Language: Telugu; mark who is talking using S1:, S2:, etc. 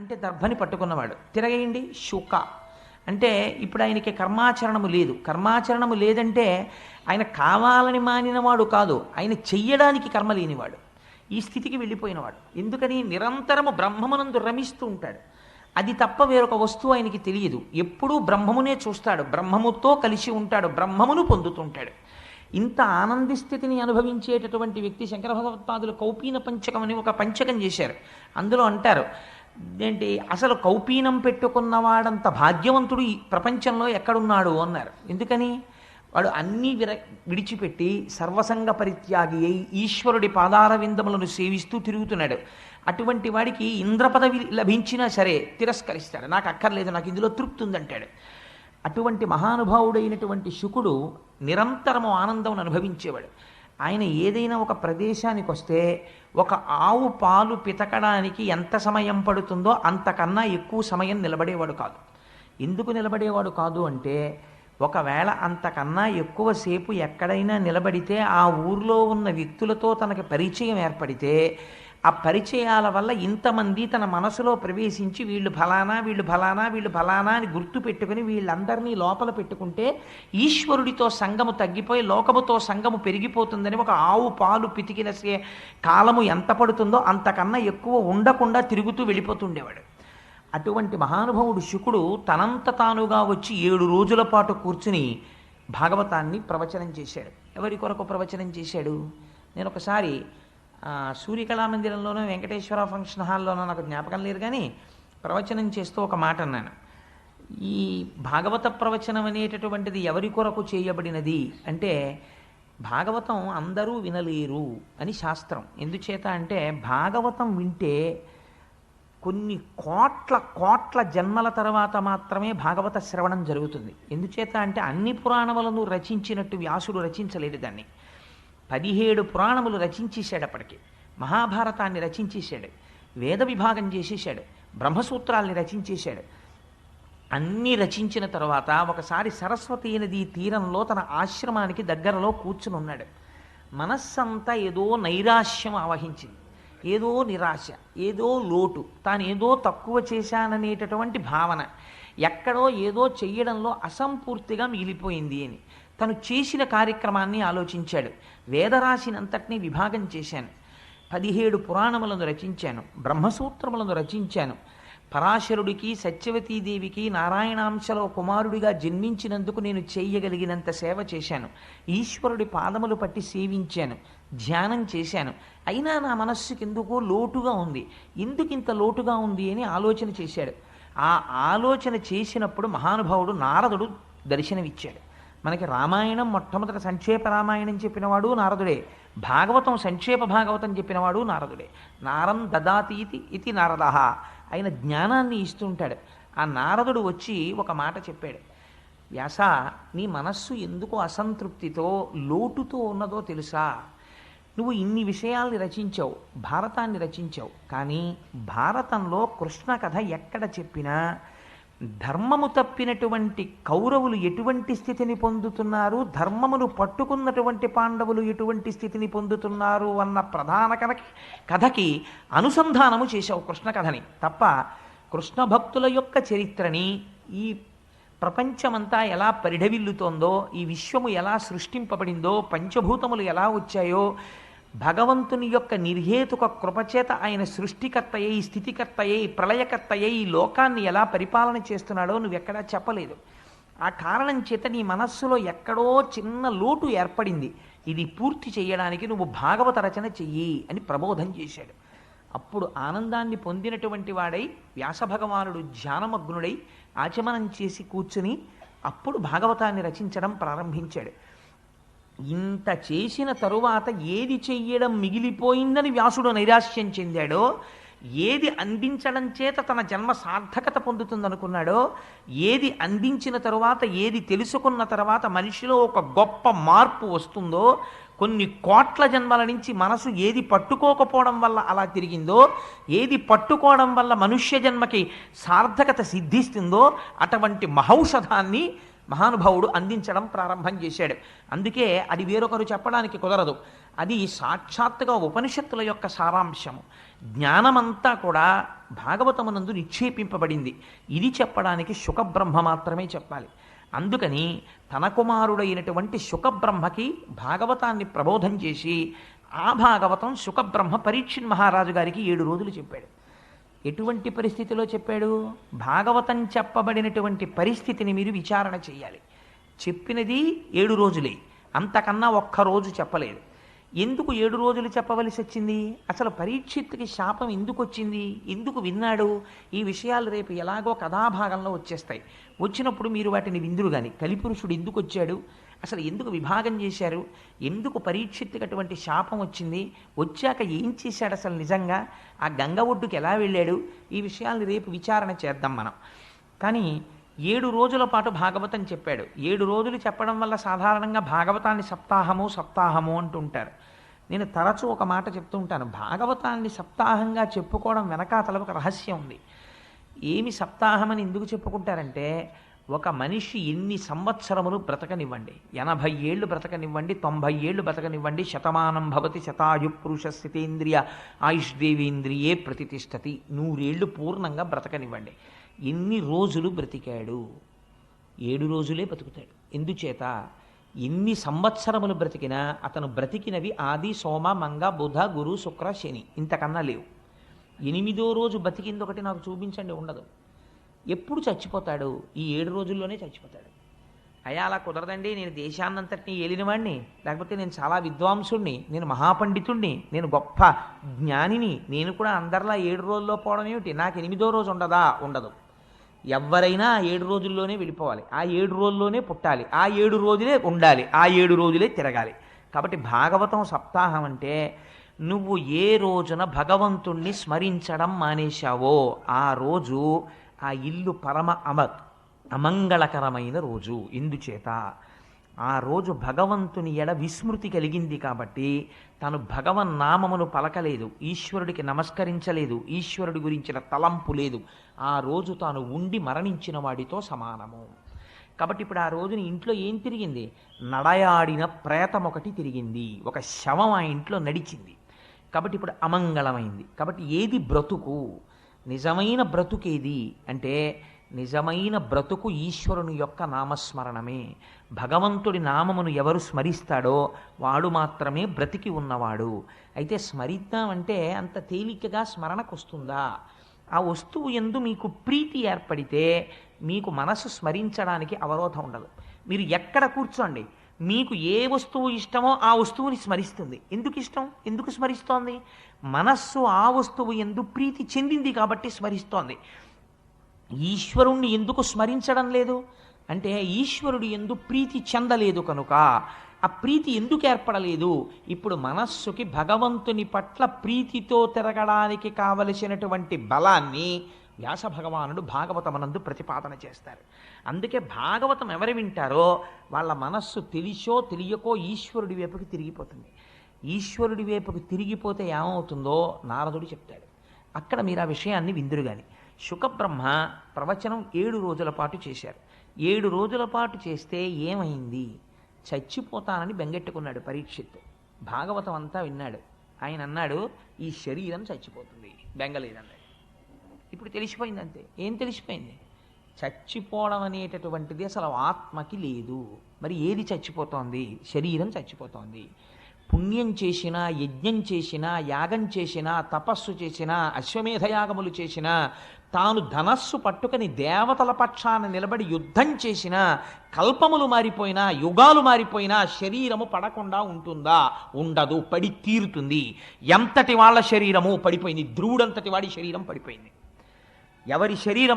S1: అంటే దర్భని పట్టుకున్నవాడు. తిరగేయండి శుక. అంటే ఇప్పుడు ఆయనకి కర్మాచరణము లేదు. కర్మాచరణము లేదంటే ఆయన కావాలని మానినవాడు కాదు. ఆయన చెయ్యడానికి కర్మ లేనివాడు. ఈ స్థితికి వెళ్ళిపోయినవాడు. ఎందుకని? నిరంతరము బ్రహ్మమునందు రమిస్తూ ఉంటాడు. అది తప్ప వేరొక వస్తువు ఆయనకి తెలియదు. ఎప్పుడూ బ్రహ్మమునే చూస్తాడు. బ్రహ్మముతో కలిసి ఉంటాడు. బ్రహ్మమును పొందుతుంటాడు. ఇంత ఆనంది స్థితిని అనుభవించేటటువంటి వ్యక్తి శంకర భగవత్పాదులు కౌపీన పంచకం అని ఒక పంచకం చేశారు. అందులో అంటారు ఏంటి అసలు కౌపీనం పెట్టుకున్నవాడంత భాగ్యవంతుడు ఈ ప్రపంచంలో ఎక్కడున్నాడు అన్నారు. ఎందుకని? వాడు అన్నీ విర విడిచిపెట్టి సర్వసంగ పరిత్యాగి అయి ఈశ్వరుడి పాదార విందములను సేవిస్తూ తిరుగుతున్నాడు. అటువంటి వాడికి ఇంద్ర పదవి లభించినా సరే తిరస్కరిస్తాడు. నాకు అక్కర్లేదు నాకు ఇందులో తృప్తి ఉందంటాడు. అటువంటి మహానుభావుడైనటువంటి శుకుడు నిరంతరము ఆనందం అనుభవించేవాడు. ఆయన ఏదైనా ఒక ప్రదేశానికి వస్తే ఒక ఆవు పాలు పితకడానికి ఎంత సమయం పడుతుందో అంతకన్నా ఎక్కువ సమయం నిలబడేవాడు కాదు. ఎందుకు నిలబడేవాడు కాదు అంటే ఒకవేళ అంతకన్నా ఎక్కువసేపు ఎక్కడైనా నిలబడితే ఆ ఊర్లో ఉన్న వ్యక్తులతో తనకి పరిచయం ఏర్పడితే ఆ పరిచయాల వల్ల ఇంతమంది తన మనసులో ప్రవేశించి వీళ్ళు ఫలానా వీళ్ళు ఫలానా వీళ్ళు ఫలానా అని గుర్తు పెట్టుకుని వీళ్ళందరినీ లోపల పెట్టుకుంటే ఈశ్వరుడితో సంగము తగ్గిపోయి లోకముతో సంగము పెరిగిపోతుందని ఒక ఆవు పాలు పితికినసే కాలము ఎంత పడుతుందో అంతకన్నా ఎక్కువ ఉండకుండా తిరుగుతూ వెళ్ళిపోతుండేవాడు. అటువంటి మహానుభావుడు శుకుడు తనంత తానుగా వచ్చి ఏడు రోజుల పాటు కూర్చుని భాగవతాన్ని ప్రవచనం చేశాడు. ఎవరి కొరకు ప్రవచనం చేశాడు? నేను ఒకసారి సూర్యకళా మందిరంలోనూ వెంకటేశ్వర ఫంక్షన్ హాల్లోనూ నాకు జ్ఞాపకం లేదు కానీ ప్రవచనం చేస్తూ ఒక మాట అన్నాను. ఈ భాగవత ప్రవచనం అనేటటువంటిది ఎవరి కొరకు చేయబడినది అంటే భాగవతం అందరూ వినలేరు అని శాస్త్రం. ఎందుచేత అంటే భాగవతం వింటే కొన్ని కోట్ల కోట్ల జన్మల తర్వాత మాత్రమే భాగవత శ్రవణం జరుగుతుంది. ఎందుచేత అంటే అన్ని పురాణములను రచించినట్టు వ్యాసుడు రచించలేడు దాన్ని. పదిహేడు పురాణములు రచించేశాడు అప్పటికి. మహాభారతాన్ని రచించేశాడు. వేద విభాగం చేసేశాడు. బ్రహ్మసూత్రాల్ని రచించేశాడు. అన్నీ రచించిన తర్వాత ఒకసారి సరస్వతీ నది తీరంలో తన ఆశ్రమానికి దగ్గరలో కూర్చుని ఉన్నాడు. మనస్సంతా ఏదో నైరాశ్యం ఆవహించింది. ఏదో నిరాశ ఏదో లోటు తాను ఏదో తక్కువ చేశాననేటటువంటి భావన. ఎక్కడో ఏదో చెయ్యడంలో అసంపూర్తిగా మిగిలిపోయింది అని. తను చేసిన కార్యక్రమాన్ని ఆలోచించాడు. వేదరాశినంతటినీ విభాగం చేశాను. పదిహేడు పురాణములను రచించాను. బ్రహ్మసూత్రములను రచించాను. పరాశరుడికి సత్యవతీదేవికి నారాయణాంశలో కుమారుడిగా జన్మించినందుకు నేను చేయగలిగినంత సేవ చేశాను. ఈశ్వరుడి పాదములు పట్టి సేవించాను. ధ్యానం చేశాను. అయినా నా మనస్సుకి ఎందుకో లోటుగా ఉంది. ఎందుకు ఇంత లోటుగా ఉంది అని ఆలోచన చేశాడు. ఆ ఆలోచన చేసినప్పుడు మహానుభావుడు నారదుడు దర్శనమిచ్చాడు. మనకి రామాయణం మొట్టమొదట సంక్షేప రామాయణం చెప్పినవాడు నారదుడే. భాగవతం సంక్షేప భాగవతం చెప్పినవాడు నారదుడే. నారం దదాతీతి ఇది నారద. ఆయన జ్ఞానాన్ని ఇస్తుంటాడు. ఆ నారదుడు వచ్చి ఒక మాట చెప్పాడు. వ్యాస నీ మనస్సు ఎందుకు అసంతృప్తితో లోటుతో ఉన్నదో తెలుసా? నువ్వు ఇన్ని విషయాల్ని రచించావు భారతాన్ని రచించావు. కానీ భారతంలో కృష్ణ కథ ఎక్కడ చెప్పినా ధర్మము తప్పినటువంటి కౌరవులు ఎటువంటి స్థితిని పొందుతున్నారు? ధర్మమును పట్టుకున్నటువంటి పాండవులు ఎటువంటి స్థితిని పొందుతున్నారు? అన్న ప్రధాన కథకి కథకి అనుసంధానము చేశావు కృష్ణ కథని. తప్ప కృష్ణ భక్తుల యొక్క చరిత్రని ఈ ప్రపంచమంతా ఎలా పరిఢవిల్లుతోందో ఈ విశ్వము ఎలా సృష్టింపబడిందో పంచభూతములు ఎలా వచ్చాయో భగవంతుని యొక్క నిర్హేతుక కృపచేత ఆయన సృష్టికర్తయ్యి స్థితికర్తయ్యి ప్రళయకర్తయ్యి ఈ లోకాన్ని ఎలా పరిపాలన చేస్తున్నాడో నువ్వెక్కడా చెప్పలేదు. ఆ కారణం చేత నీ మనస్సులో ఎక్కడో చిన్న లోటు ఏర్పడింది. ఇది పూర్తి చేయడానికి నువ్వు భాగవత రచన చెయ్యి అని ప్రబోధం చేశాడు. అప్పుడు ఆనందాన్ని పొందినటువంటి వాడై వ్యాసభగవానుడు ధ్యానమగ్నుడై ఆచమనం చేసి కూర్చుని అప్పుడు భాగవతాన్ని రచించడం ప్రారంభించాడు. ఇంత చేసిన తరువాత ఏది చెయ్యడం మిగిలిపోయిందని వ్యాసుడు నైరాశ్యం చెందాడో ఏది అందించడం చేత తన జన్మ సార్థకత పొందుతుందనుకున్నాడో ఏది అందించిన తరువాత ఏది తెలుసుకున్న తర్వాత మనిషిలో ఒక గొప్ప మార్పు వస్తుందో కొన్ని కోట్ల జన్మల నుంచి మనసు ఏది పట్టుకోకపోవడం వల్ల అలా తిరిగిందో ఏది పట్టుకోవడం వల్ల మనుష్య జన్మకి సార్థకత సిద్ధిస్తుందో అటువంటి మహౌషధాన్ని మహానుభావుడు అందించడం ప్రారంభం చేశాడు. అందుకే అది వేరొకరు చెప్పడానికి కుదరదు. అది సాక్షాత్తుగా ఉపనిషత్తుల యొక్క సారాంశము. జ్ఞానమంతా కూడా భాగవతమునందు నిక్షేపింపబడింది. ఇది చెప్పడానికి శుకబ్రహ్మ మాత్రమే చెప్పాలి. అందుకని తన కుమారుడైనటువంటి శుకబ్రహ్మకి భాగవతాన్ని ప్రబోధం చేసి ఆ భాగవతం శుకబ్రహ్మ పరీక్షిన్ మహారాజు గారికి ఏడు రోజులు చెప్పాడు. ఎటువంటి పరిస్థితిలో చెప్పాడు? భాగవతం చెప్పబడినటువంటి పరిస్థితిని మీరు విచారణ చేయాలి. చెప్పినది ఏడు రోజులే. అంతకన్నా ఒక్క రోజు చెప్పలేదు. ఎందుకు ఏడు రోజులు చెప్పవలసి వచ్చింది? అసలు పరీక్షిత్తుకి శాపం ఎందుకు వచ్చింది? ఎందుకు విన్నాడు? ఈ విషయాలు రేపు ఎలాగో కథాభాగంలో వచ్చేస్తాయి. వచ్చినప్పుడు మీరు వాటిని విందురు కానీ కలిపురుషుడు ఎందుకు వచ్చాడు? అసలు ఎందుకు విభాగం చేశారు? ఎందుకు పరీక్షిత్తుకి అటువంటి శాపం వచ్చింది? వచ్చాక ఏం చేశాడు అసలు నిజంగా? ఆ గంగ ఒడ్డుకి ఎలా వెళ్ళాడు? ఈ విషయాల్ని రేపు విచారణ చేద్దాం మనం. కానీ ఏడు రోజుల పాటు భాగవతం చెప్పాడు. ఏడు రోజులు చెప్పడం వల్ల సాధారణంగా భాగవతాన్ని సప్తాహము సప్తాహము అంటుంటారు. నేను తరచూ ఒక మాట చెప్తూ ఉంటాను. భాగవతాన్ని సప్తాహంగా చెప్పుకోవడం వెనకాతల ఒక రహస్యం ఉంది. ఏమి సప్తాహం అని ఎందుకు చెప్పుకుంటారంటే ఒక మనిషి ఎన్ని సంవత్సరములు బ్రతకనివ్వండి ఎనభై ఏళ్ళు బ్రతకనివ్వండి తొంభై ఏళ్ళు బ్రతకనివ్వండి శతమానం భవతి శతాయు పురుష స్థితేంద్రియ ఆయుష్ దేవేంద్రియే ప్రతిష్టతి నూరేళ్ళు పూర్ణంగా బ్రతకనివ్వండి. ఎన్ని రోజులు బ్రతికాడు ఏడు రోజులే బతుకుతాడు. ఎందుచేత? ఎన్ని సంవత్సరములు బ్రతికినా అతను బ్రతికినవి ఆది సోమ మంగ బుధ గురు శుక్ర శని ఇంతకన్నా లేవు. ఎనిమిదో రోజు బతికింది ఒకటి నాకు చూపించండి ఉండదు. ఎప్పుడు చచ్చిపోతాడు? ఈ ఏడు రోజుల్లోనే చచ్చిపోతాడు. అయ్యా అలా కుదరదండి. నేను దేశాన్నంతటిని ఏలినవాడిని లేకపోతే నేను చాలా విద్వాంసుణ్ణి. నేను మహాపండితుణ్ణి. నేను గొప్ప జ్ఞానిని. నేను కూడా అందరిలా ఏడు రోజుల్లో పోవడం ఏమిటి? నాకు ఎనిమిదో రోజు ఉండదా? ఉండదు. ఎవరైనా ఏడు రోజుల్లోనే వెళ్ళిపోవాలి. ఆ ఏడు రోజుల్లోనే పుట్టాలి. ఆ ఏడు రోజులే ఉండాలి. ఆ ఏడు రోజులే తిరగాలి. కాబట్టి భాగవతం సప్తాహం అంటే నువ్వు ఏ రోజున భగవంతుణ్ణి స్మరించడం మానేశావో ఆ రోజు ఆ ఇల్లు పరమ అమ అమంగళకరమైన రోజు. ఎందుచేత ఆ రోజు భగవంతుని ఎడ విస్మృతి కలిగింది కాబట్టి తను భగవన్ నామమును పలకలేదు ఈశ్వరుడికి నమస్కరించలేదు ఈశ్వరుడి గురించిన తలంపు లేదు. ఆ రోజు తాను ఉండి మరణించిన వాడితో సమానము. కాబట్టి ఇప్పుడు ఆ రోజుని ఇంట్లో ఏం తిరిగింది? నడయాడిన ప్రేతం ఒకటి తిరిగింది. ఒక శవం ఆ ఇంట్లో నడిచింది. కాబట్టి ఇప్పుడు అమంగళమైంది. కాబట్టి ఏది బ్రతుకు? నిజమైన బ్రతుకేది అంటే నిజమైన బ్రతుకు ఈశ్వరుని యొక్క నామస్మరణమే. భగవంతుడి నామమును ఎవరు స్మరిస్తాడో వాడు మాత్రమే బ్రతికి ఉన్నవాడు. అయితే స్మరిద్దామంటే అంత తేలికగా స్మరణకు వస్తుందా ఆ వస్తువు ఎందు మీకు ప్రీతి ఏర్పడితే మీకు మనసు స్మరించడానికి అవరోధం ఉండదు. మీరు ఎక్కడ కూర్చోండి? మీకు ఏ వస్తువు ఇష్టమో ఆ వస్తువుని స్మరిస్తుంది. ఎందుకు ఇష్టం? ఎందుకు స్మరిస్తోంది? మనస్సు ఆ వస్తువు ఎందు ప్రీతి చెందింది కాబట్టి స్మరిస్తోంది. ఈశ్వరుణ్ణి ఎందుకు స్మరించడం లేదు? అంటే ఈశ్వరుడు ఎందు ప్రీతి చెందలేదు కనుక ఆ ప్రీతి ఎందుకు ఏర్పడలేదు? ఇప్పుడు మనస్సుకి భగవంతుని పట్ల ప్రీతితో తిరగడానికి కావలసినటువంటి బలాన్ని వ్యాస భగవానుడు భాగవతమనందు ప్రతిపాదన చేస్తారు. అందుకే భాగవతం ఎవరు వింటారో వాళ్ళ మనస్సు తెలిసో తెలియకో ఈశ్వరుడి వైపుకి తిరిగిపోతుంది. ఈశ్వరుడి వైపుకి తిరిగిపోతే ఏమవుతుందో నారదుడు చెప్తాడు. అక్కడ మీరు ఆ విషయాన్ని విందురు కానీ శుకబ్రహ్మ ప్రవచనం ఏడు రోజుల పాటు చేశారు. ఏడు రోజుల పాటు చేస్తే ఏమైంది? చచ్చిపోతానని బెంగెట్టుకున్నాడు పరీక్షిత్ భాగవతం అంతా విన్నాడు. ఆయన అన్నాడు ఈ శరీరం చచ్చిపోతుంది. బెంగలేదన్నాడు ఇప్పుడు తెలిసిపోయింది అంతే ఏం తెలిసిపోయింది? చచ్చిపోవడం అనేటటువంటిది అసలు ఆత్మకి లేదు. మరి ఏది చచ్చిపోతోంది? శరీరం చచ్చిపోతోంది. పుణ్యం చేసినా యజ్ఞం చేసినా యాగం చేసినా తపస్సు చేసినా అశ్వమేధయాగములు చేసినా తాను ధనస్సు పట్టుకుని దేవతల పక్షాన నిలబడి యుద్ధం చేసినా కల్పములు మారిపోయినా యుగాలు మారిపోయినా శరీరము పడకుండా ఉంటుందా? ఉండదు పడి తీరుతుంది. ఎంతటి వాళ్ళ శరీరము పడిపోయింది. ధ్రువుడంతటి వాడి శరీరం పడిపోయింది. ఎవరి శరీరం